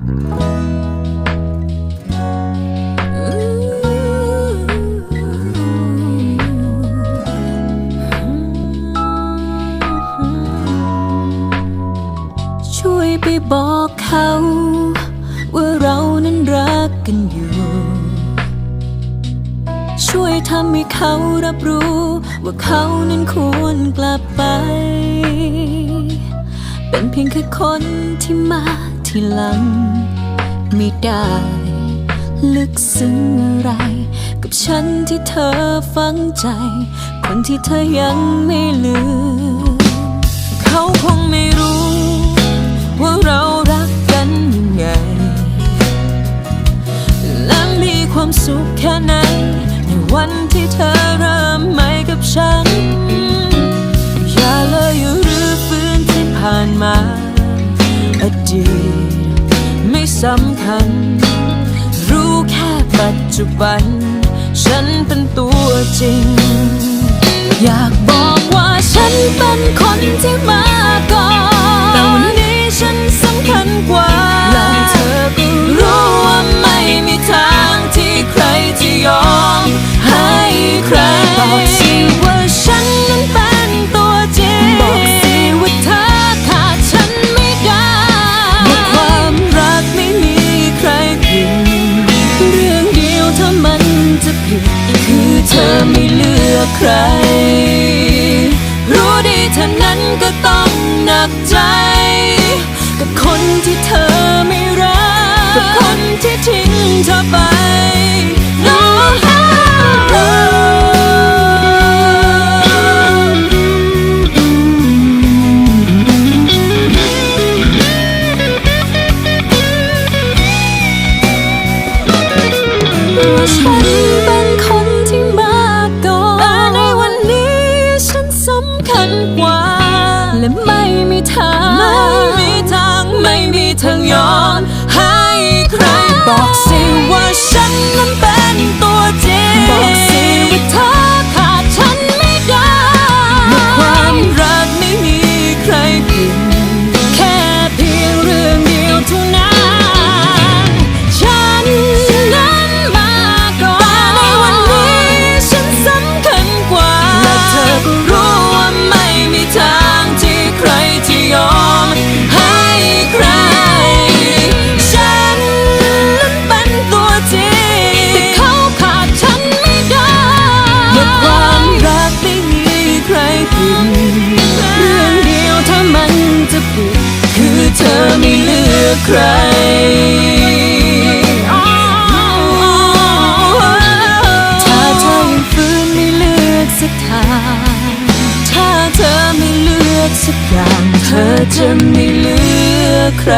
ช่วยไปบอกเขา ว่าเรานั้นรักกันอยู่ ช่วยทำให้เขารับรู้ ว่าเขานั้นควรกลับไป เป็นเพียงแค่คนที่มา ทีหลัง ไม่ได้ ลึกซึ้งอะไร กับฉันที่เธอฝังใจ คนที่เธอยังไม่ลืม เขาคงไม่รู้ ว่าเรารักกันยังไง และมีความสุขแค่ไหน ในวันที่เธอเริ่มใหม่กับฉัน อย่าเลยอย่ารื้อฟื้นที่ผ่านมาอดีต สำคัญ รู้แค่ปัจจุบัน ฉันเป็นตัวจริง อยากบอกว่าฉันเป็นคนที่มา ใคร รู้ดีเท่านั้นก็ต้องหนักใจ กับคนที่เธอไม่รัก กับคนที่ทิ้งเธอไป อเธอไม่เลือกใครถ้าเธอยังฟื้นไม่เลือกสักทางถ้าเธอไม่เลือกสักอย่าง เธอจะไม่เลือกใคร